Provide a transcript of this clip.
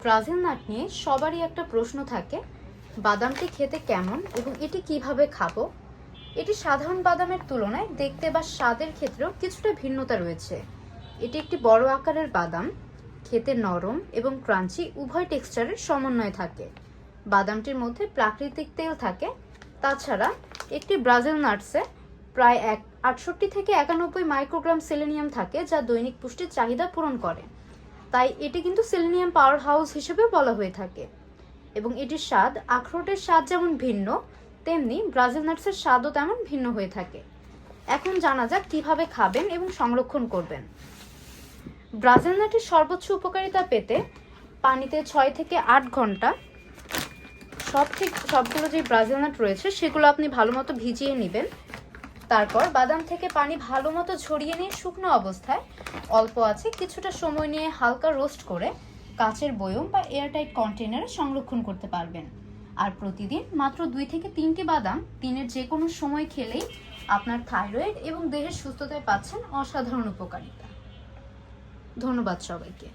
Brazil nut নিয়ে সবারই একটা প্রশ্ন থাকে, বাদামটি খেতে কেমন এবং এটি কীভাবে খাব? এটি সাধারণ বাদামের তুলনায় দেখতে বা স্বাদের ক্ষেত্রেও কিছুটা ভিন্নতা রয়েছে। এটি একটি বড় আকারের বাদাম, খেতে নরম এবং ক্রাঞ্চি, উভয় টেক্সচারের সমন্বয় থাকে। বাদামটির মধ্যে প্রাকৃতিক তেল থাকে, তাছাড়া একটি ব্রাজিল নাটসে প্রায় এক আটষট্টি থেকে একানব্বই মাইক্রোগ্রাম সেলেনিয়াম থাকে, যা দৈনিক পুষ্টির চাহিদা পূরণ করে। তাই এটি কিন্তু সেলেনিয়াম পাওয়ার হাউস হিসেবেও বলা হয়ে থাকে। এবং এটির স্বাদ, আখরোটের স্বাদ যেমন ভিন্ন, তেমনি ব্রাজিল নাটসের স্বাদও তেমন ভিন্ন হয়ে থাকে। এখন জানা যাক কীভাবে খাবেন এবং সংরক্ষণ করবেন। ব্রাজিল নাটের সর্বোচ্চ উপকারিতা পেতে পানিতে ছয় থেকে আট ঘণ্টা সব ঠিক সবগুলো যে ব্রাজিল নাট রয়েছে, সেগুলো আপনি ভালো মতো ভিজিয়ে নেবেন। তারপর বাদাম থেকে পানি ভালো মতো ঝরিয়ে নিয়ে শুকনো অবস্থায় অল্প আছে কিছুটা সময় নিয়ে হালকা রোস্ট করে কাচের বয়ম বা এয়ারটাইট কন্টেনারে সংরক্ষণ করতে পারবেন। আর প্রতিদিন মাত্র দুই থেকে তিনটি বাদাম দিনের যে কোনো সময় খেলেই আপনার থাইরয়েড এবং দেহের সুস্থতায় পাচ্ছেন অসাধারণ উপকারিতা। ধন্যবাদ সবাইকে।